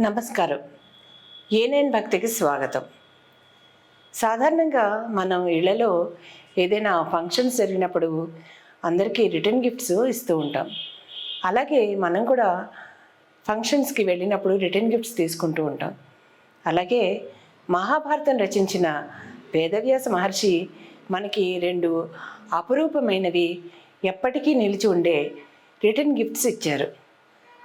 నమస్కారం. ఏనేన్ భక్తికి స్వాగతం. సాధారణంగా మనం ఇళ్ళలో ఏదైనా ఫంక్షన్స్ జరిగినప్పుడు అందరికీ రిటర్న్ గిఫ్ట్స్ ఇస్తూ ఉంటాం. అలాగే మనం కూడా ఫంక్షన్స్కి వెళ్ళినప్పుడు రిటర్న్ గిఫ్ట్స్ తీసుకుంటూ ఉంటాం. అలాగే మహాభారతం రచించిన వేదవ్యాస మహర్షి మనకి రెండు అపురూపమైనవి ఎప్పటికీ నిలిచి ఉండే రిటర్న్ గిఫ్ట్స్ ఇచ్చారు.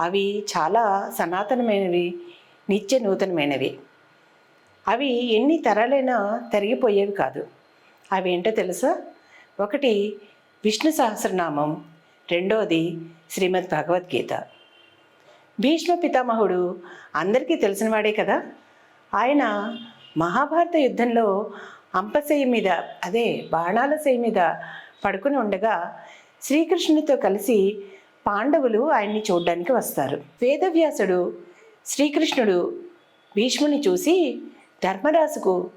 అవి చాలా సనాతనమైనవి నిత్య నూతనమైనవి. అవి ఎన్ని తరాలైనా తరిగిపోయేవి కాదు. అవి ఏంటో తెలుసా? ఒకటి విష్ణు సహస్రనామం రెండోది శ్రీమద్ భగవద్గీత. భీష్మ పితామహుడు అందరికీ తెలిసినవాడే కదా? ఆయన మహాభారత యుద్ధంలో అంపశయ్య మీద అదే బాణాల శయ్య మీద పడుకుని ఉండగా శ్రీకృష్ణునితో కలిసి పాండవులు ఆయన్ని చూడ్డానికి వస్తారు. వేదవ్యాసుడు శ్రీకృష్ణుడు భీష్ముని చూసి ధర్మరాజుకు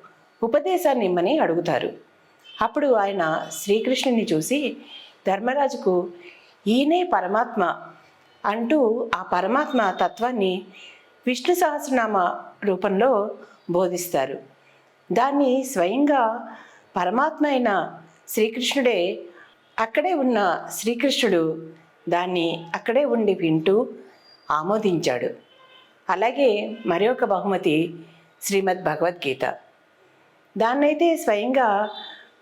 ఉపదేశాన్ని ఇమ్మని అడుగుతారు. అప్పుడు ఆయన శ్రీకృష్ణుని చూసి ధర్మరాజుకు ఈయనే పరమాత్మ అంటూ ఆ పరమాత్మ తత్వాన్ని విష్ణు సహస్రనామ రూపంలో బోధిస్తారు. దాన్ని స్వయంగా పరమాత్మ అయిన శ్రీకృష్ణుడే అక్కడే ఉన్న శ్రీకృష్ణుడు దాన్ని అక్కడే ఉండి వింటూ ఆమోదించాడు. అలాగే మరి ఒక బహుమతి శ్రీమద్ భగవద్గీత. దాన్నైతే స్వయంగా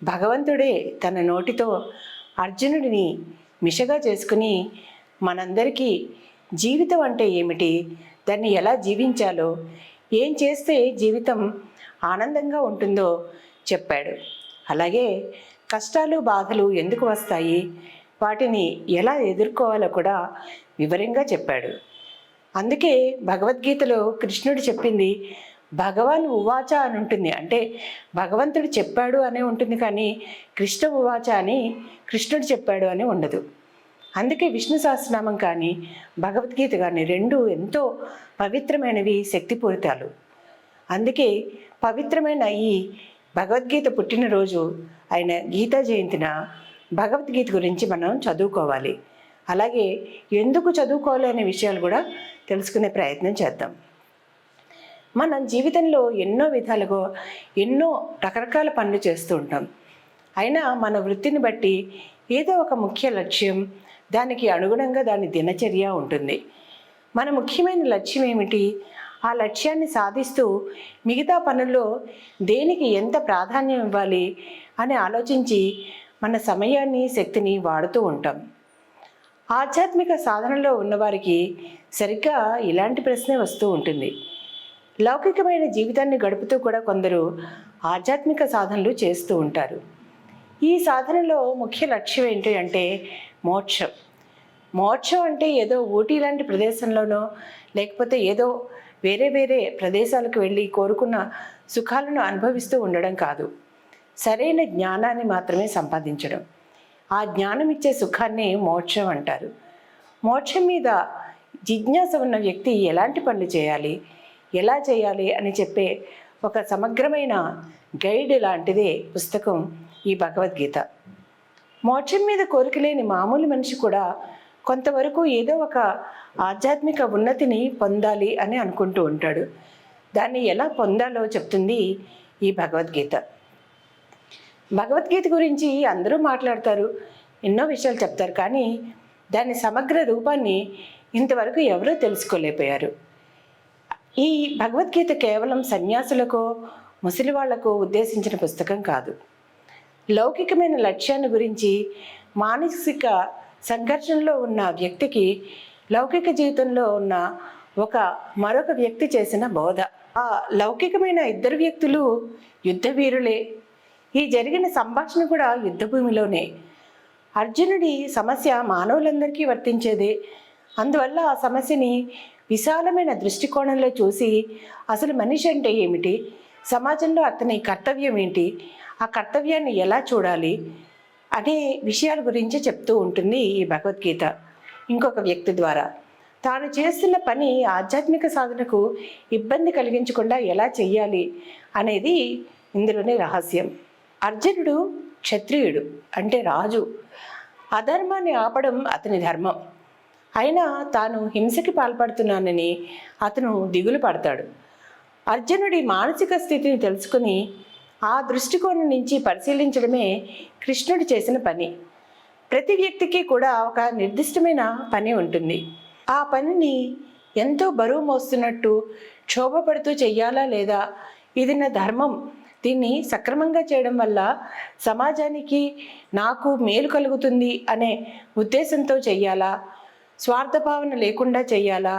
భగవంతుడే తన నోటితో అర్జునుడిని మిషగా చేసుకుని మనందరికీ జీవితం అంటే ఏమిటి? దాన్ని ఎలా జీవించాలో? ఏం చేస్తే జీవితం ఆనందంగా ఉంటుందో చెప్పాడు. అలాగే కష్టాలు బాధలు ఎందుకు వస్తాయి? వాటిని ఎలా ఎదుర్కోవాలో కూడా వివరంగా చెప్పాడు. అందుకే భగవద్గీతలో కృష్ణుడు చెప్పింది భగవాన్ ఉవాచ అని ఉంటుంది. అంటే భగవంతుడు చెప్పాడు అనే ఉంటుంది కానీ కృష్ణ ఉవాచ అని కృష్ణుడు చెప్పాడు అని ఉండదు. అందుకే విష్ణు సహస్రనామం కానీ భగవద్గీత కానీ రెండు ఎంతో పవిత్రమైనవి శక్తిపూరితాలు. అందుకే పవిత్రమైన ఈ భగవద్గీత పుట్టినరోజు ఆయన గీతా జయంతిన భగవద్గీత గురించి మనం చదువుకోవాలి. అలాగే ఎందుకు చదువుకోవాలి అనే విషయాలు కూడా తెలుసుకునే ప్రయత్నం చేద్దాం. మనం జీవితంలో ఎన్నో విధాలుగా ఎన్నో రకరకాల పనులు చేస్తూ ఉంటాం. అయినా మన వృత్తిని బట్టి ఏదో ఒక ముఖ్య లక్ష్యం దానికి అనుగుణంగా దాని దినచర్య ఉంటుంది. మన ముఖ్యమైన లక్ష్యం ఏమిటి? ఆ లక్ష్యాన్ని సాధిస్తూ మిగతా పనుల్లో దేనికి ఎంత ప్రాధాన్యం ఇవ్వాలి అని ఆలోచించి మన సమయాన్ని శక్తిని వాడుతూ ఉంటాం. ఆధ్యాత్మిక సాధనలో ఉన్నవారికి సరిగ్గా ఇలాంటి ప్రశ్నే వస్తూ ఉంటుంది. లౌకికమైన జీవితాన్ని గడుపుతూ కూడా కొందరు ఆధ్యాత్మిక సాధనలు చేస్తూ ఉంటారు. ఈ సాధనలో ముఖ్య లక్ష్యం ఏంటి అంటే మోక్షం. మోక్షం అంటే ఏదో ఊటీ లాంటి ప్రదేశంలోనో లేకపోతే ఏదో వేరే వేరే ప్రదేశాలకు వెళ్ళి కోరుకున్న సుఖాలను అనుభవిస్తూ ఉండడం కాదు. సరైన జ్ఞానాన్ని మాత్రమే సంపాదించడం. ఆ జ్ఞానం ఇచ్చే సుఖాన్ని మోక్షం అంటారు. మోక్షం మీద జిజ్ఞాస ఉన్న వ్యక్తి ఎలాంటి పనులు చేయాలి? ఎలా చేయాలి? అని చెప్పే ఒక సమగ్రమైన గైడ్ లాంటిదే పుస్తకం ఈ భగవద్గీత. మోక్షం మీద కోరిక లేని మామూలు మనిషి కూడా కొంతవరకు ఏదో ఒక ఆధ్యాత్మిక ఉన్నతిని పొందాలి అని అనుకుంటూ ఉంటాడు. దాన్ని ఎలా పొందాలో చెప్తుంది ఈ భగవద్గీత. భగవద్గీత గురించి అందరూ మాట్లాడతారు ఎన్నో విషయాలు చెప్తారు కానీ దాని సమగ్ర రూపాన్ని ఇంతవరకు ఎవరూ తెలుసుకోలేకపోయారు. ఈ భగవద్గీత కేవలం సన్యాసులకో ముసలి వాళ్ళకో ఉద్దేశించిన పుస్తకం కాదు. లౌకికమైన లక్ష్యాన్ని గురించి మానసిక సంఘర్షణలో ఉన్న వ్యక్తికి లౌకిక జీవితంలో ఉన్న ఒక మరొక వ్యక్తి చేసిన బోధ. ఆ లౌకికమైన ఇద్దరు వ్యక్తులు యుద్ధ వీరులే ఈ జరిగిన సంభాషణ కూడా యుద్ధభూమిలోనే. అర్జునుడి సమస్య మానవులందరికీ వర్తించేదే. అందువల్ల ఆ సమస్యని విశాలమైన దృష్టికోణంలో చూసి అసలు మనిషి అంటే ఏమిటి? సమాజంలో అతని కర్తవ్యం ఏంటి? ఆ కర్తవ్యాన్ని ఎలా చూడాలి? అనే విషయాల గురించి చెప్తూ ఉంటుంది ఈ భగవద్గీత. ఇంకొక వ్యక్తి ద్వారా. తాను చేస్తున్న పని ఆధ్యాత్మిక సాధనకు ఇబ్బంది కలిగించకుండా ఎలా చెయ్యాలి? అనేది ఇందులోనే రహస్యం. అర్జునుడు క్షత్రియుడు అంటే రాజు. అధర్మాన్ని ఆపడం అతని ధర్మం. అయినా తాను హింసకి పాల్పడుతున్నానని అతను దిగులు పడతాడు. అర్జునుడి మానసిక స్థితిని తెలుసుకుని ఆ దృష్టికోణం నుంచి పరిశీలించడమే కృష్ణుడు చేసిన పని. ప్రతి వ్యక్తికి కూడా ఒక నిర్దిష్టమైన పని ఉంటుంది. ఆ పనిని ఎంతో బరువు మోస్తున్నట్టు క్షోభపడుతూ చెయ్యాలా లేదా? ఇది నా ధర్మం. దీన్ని సక్రమంగా చేయడం వల్ల సమాజానికి నాకు మేలు కలుగుతుంది అనే ఉద్దేశంతో చెయ్యాలా స్వార్థభావన లేకుండా చెయ్యాలా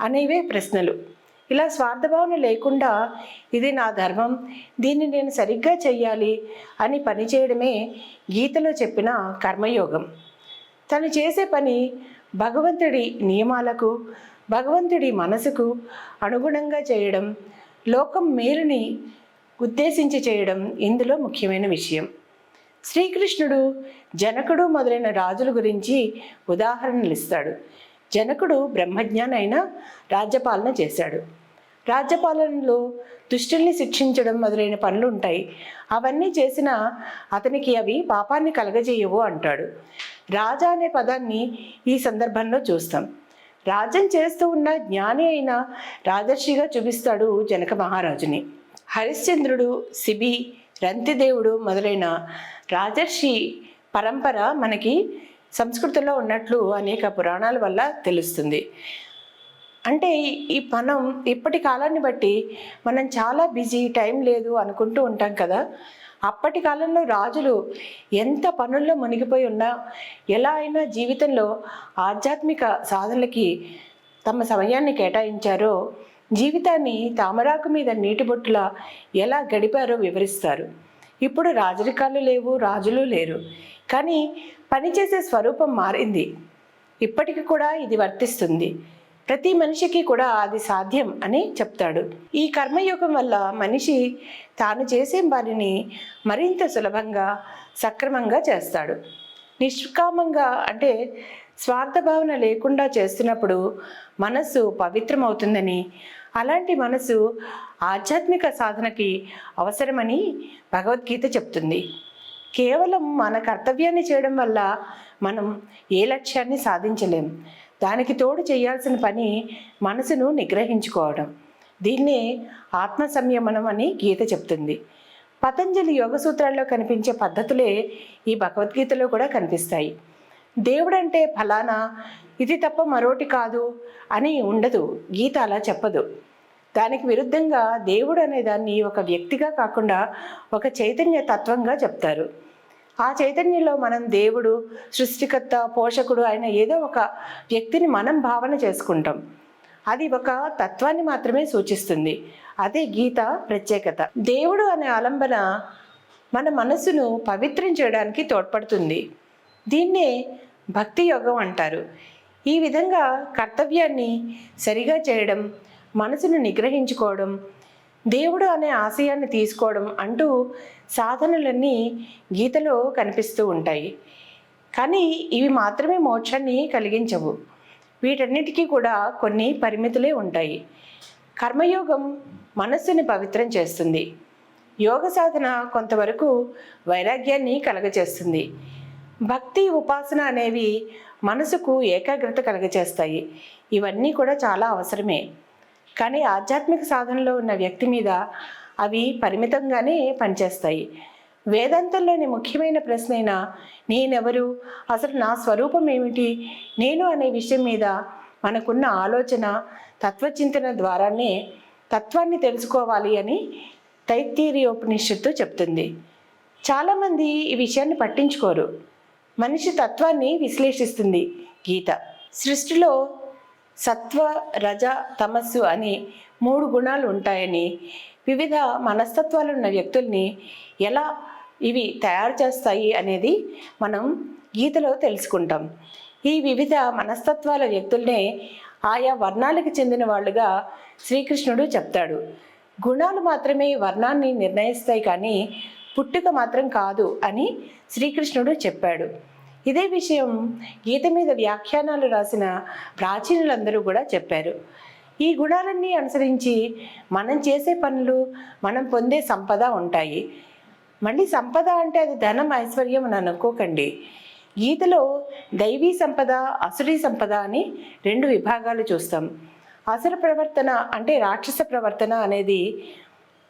అనేవే ప్రశ్నలు. ఇలా స్వార్థభావన లేకుండా ఇది నా ధర్మం దీన్ని నేను సరిగ్గా చెయ్యాలి అని పని చేయడమే గీతలో చెప్పిన కర్మయోగం. తను చేసే పని భగవంతుడి నియమాలకు భగవంతుడి మనసుకు అనుగుణంగా చేయడం లోకం మేలుని ఉద్దేశించి చేయడం ఇందులో ముఖ్యమైన విషయం. శ్రీకృష్ణుడు జనకుడు మొదలైన రాజుల గురించి ఉదాహరణలు ఇస్తాడు. జనకుడు బ్రహ్మజ్ఞాని అయిన రాజ్యపాలన చేశాడు. రాజ్యపాలనలో దుష్టుల్ని శిక్షించడం మొదలైన పనులు ఉంటాయి. అవన్నీ చేసినా అతనికి అవి పాపాన్ని కలగజేయవు అంటాడు. రాజా అనే పదాన్ని ఈ సందర్భంలో చూస్తాం. రాజ్యం చేస్తూ ఉన్న జ్ఞాని అయిన రాజర్షిగా చూపిస్తాడు జనక మహారాజుని. హరిశ్చంద్రుడు సిబి రంతిదేవుడు మొదలైన రాజర్షి పరంపర మనకి సంస్కృతిలో ఉన్నట్లు అనేక పురాణాల వల్ల తెలుస్తుంది. అంటే ఈ- ఈ మనం ఇప్పటి కాలాన్ని బట్టి మనం చాలా బిజీ టైం లేదు అనుకుంటూ ఉంటాం కదా. అప్పటి కాలంలో రాజులు ఎంత పనుల్లో మునిగిపోయి ఉన్నా ఎలా అయినా జీవితంలో ఆధ్యాత్మిక సాధనలకి తమ సమయాన్ని కేటాయించారో జీవితాన్ని తామరాకు మీద నీటి బొట్టులా ఎలా గడిపారో వివరిస్తారు. ఇప్పుడు రాజరికాలు లేవు రాజులు లేరు. కానీ పనిచేసే స్వరూపం మారింది. ఇప్పటికి కూడా ఇది వర్తిస్తుంది. ప్రతి మనిషికి కూడా అది సాధ్యం అని చెప్తాడు. ఈ కర్మయోగం వల్ల మనిషి తాను చేసే పనిని మరింత సులభంగా సక్రమంగా చేస్తాడు. నిష్కామంగా అంటే స్వార్థ భావన లేకుండా చేస్తున్నప్పుడు మనస్సు పవిత్రమవుతుందని అలాంటి మనసు ఆధ్యాత్మిక సాధనకి అవసరమని భగవద్గీత చెప్తుంది. కేవలం మన కర్తవ్యాన్ని చేయడం వల్ల మనం ఏ లక్ష్యాన్ని సాధించలేం. దానికి తోడు చేయాల్సిన పని మనసును నిగ్రహించుకోవడం. దీన్నే ఆత్మ సంయమనం అని గీత చెప్తుంది. పతంజలి యోగ సూత్రాల్లో కనిపించే పద్ధతులే ఈ భగవద్గీతలో కూడా కనిపిస్తాయి. దేవుడంటే ఫలానా ఇది తప్ప మరోటి కాదు అని ఉండదు. గీత అలా చెప్పదు. దానికి విరుద్ధంగా దేవుడు అనే దాన్ని ఒక వ్యక్తిగా కాకుండా ఒక చైతన్య తత్వంగా చెప్తారు. ఆ చైతన్యంలో మనం దేవుడు సృష్టికర్త పోషకుడు అయిన ఏదో ఒక వ్యక్తిని మనం భావన చేసుకుంటాం. అది ఒక తత్వాన్ని మాత్రమే సూచిస్తుంది. అదే గీత ప్రత్యేకత. దేవుడు అనే ఆలంబన మన మనసును పవిత్రం చేయడానికి తోడ్పడుతుంది. దీన్నే భక్తి యోగం అంటారు. ఈ విధంగా కర్తవ్యాన్ని సరిగా చేయడం మనసును నిగ్రహించుకోవడం దేవుడు అనే ఆశయాన్ని తీసుకోవడం అంటూ సాధనలన్నీ గీతలో కనిపిస్తూ ఉంటాయి. కానీ ఇవి మాత్రమే మోక్షాన్ని కలిగించవు. వీటన్నిటికీ కూడా కొన్ని పరిమితులే ఉంటాయి. కర్మయోగం మనస్సుని పవిత్రం చేస్తుంది. యోగ సాధన కొంతవరకు వైరాగ్యాన్ని కలగజేస్తుంది. భక్తి ఉపాసన అనేవి మనసుకు ఏకాగ్రత కలగచేస్తాయి ఇవన్నీ కూడా చాలా అవసరమే. కానీ ఆధ్యాత్మిక సాధనలో ఉన్న వ్యక్తి మీద అవి పరిమితంగానే పనిచేస్తాయి. వేదాంతంలోని ముఖ్యమైన ప్రశ్న అయిన నేనెవరు? అసలు నా స్వరూపం ఏమిటి? నేను అనే విషయం మీద మనకున్న ఆలోచన తత్వచింతన ద్వారానే తత్వాన్ని తెలుసుకోవాలి అని తైత్తీరియోపనిషత్తు చెప్తుంది. చాలామంది ఈ విషయాన్ని పట్టించుకోరు. మనిషి తత్వాన్ని విశ్లేషిస్తుంది. గీత. సృష్టిలో సత్వ రజ తమస్సు అని మూడు గుణాలు ఉంటాయని వివిధ మనస్తత్వాలు ఉన్న వ్యక్తుల్ని ఎలా ఇవి తయారు చేస్తాయి అనేది మనం గీతలో తెలుసుకుంటాం. ఈ వివిధ మనస్తత్వాల వ్యక్తుల్నే ఆయా వర్ణాలకు చెందిన వాళ్ళుగా శ్రీకృష్ణుడు చెప్తాడు. గుణాలు మాత్రమే వర్ణాన్ని నిర్ణయిస్తాయి కానీ పుట్టుక మాత్రం కాదు అని శ్రీకృష్ణుడు చెప్పాడు. ఇదే విషయం గీత మీద వ్యాఖ్యానాలు రాసిన ప్రాచీనులందరూ కూడా చెప్పారు. ఈ గుణాలన్నీ అనుసరించి మనం చేసే పనులు మనం పొందే సంపద ఉంటాయి. మళ్ళీ సంపద అంటే అది ధనం ఐశ్వర్యం అని అనుకోకండి. గీతలో దైవీ సంపద అసురీ సంపద అని రెండు విభాగాలు చూస్తాం. అసుర ప్రవర్తన అంటే రాక్షస ప్రవర్తన అనేది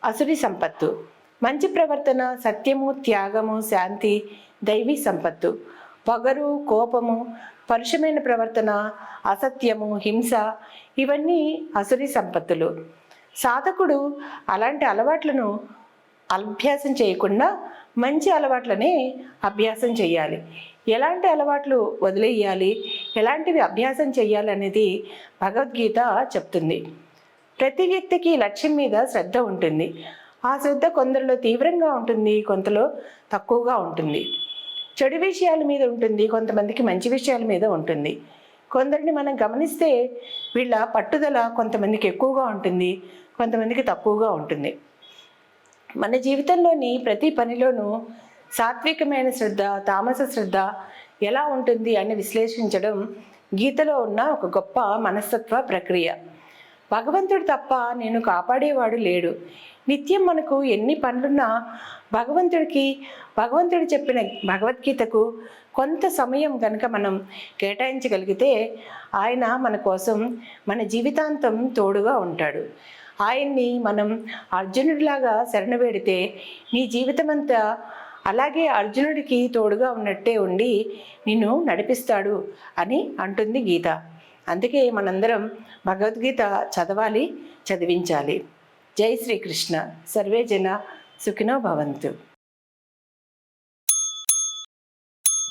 అసురి సంపత్తు. మంచి ప్రవర్తన సత్యము త్యాగము శాంతి దైవీ సంపత్తు. పొగరు కోపము పరుషమైన ప్రవర్తన అసత్యము హింస ఇవన్నీ అసురి సంపత్తులు. సాధకుడు అలాంటి అలవాట్లను అభ్యాసం చేయకుండా మంచి అలవాట్లనే అభ్యాసం చేయాలి. ఎలాంటి అలవాట్లు వదిలేయాలి? ఎలాంటివి అభ్యాసం చేయాలి అనేది భగవద్గీత చెప్తుంది. ప్రతి వ్యక్తికి లక్ష్యం మీద శ్రద్ధ ఉంటుంది. ఆ శ్రద్ధ కొందరిలో తీవ్రంగా ఉంటుంది కొంతలో తక్కువగా ఉంటుంది. చెడు విషయాల మీద ఉంటుంది కొంతమందికి మంచి విషయాల మీద ఉంటుంది. కొందరిని మనం గమనిస్తే వీళ్ళ పట్టుదల కొంతమందికి ఎక్కువగా ఉంటుంది కొంతమందికి తక్కువగా ఉంటుంది. మన జీవితంలోని ప్రతి పనిలోనూ సాత్వికమైన శ్రద్ధ తామస శ్రద్ధ ఎలా ఉంటుంది అని విశ్లేషించడం గీతలో ఉన్న ఒక గొప్ప మనస్తత్వ ప్రక్రియ. భగవంతుడు తప్ప నేను కాపాడేవాడు లేడు. నిత్యం మనకు ఎన్ని పనులున్నా భగవంతుడికి భగవంతుడు చెప్పిన భగవద్గీతకు కొంత సమయం కనుక మనం కేటాయించగలిగితే ఆయన మన కోసం మన జీవితాంతం తోడుగా ఉంటాడు. ఆయన్ని మనం అర్జునుడిలాగా శరణ వేడితే నీ జీవితమంతా అలాగే అర్జునుడికి తోడుగా ఉన్నట్టే ఉండి నిన్ను నడిపిస్తాడు అని అంటుంది గీత. అందుకే మనందరం భగవద్గీత చదవాలి చదివించాలి. జై శ్రీకృష్ణ. సర్వే జన సుఖినో భవంతు.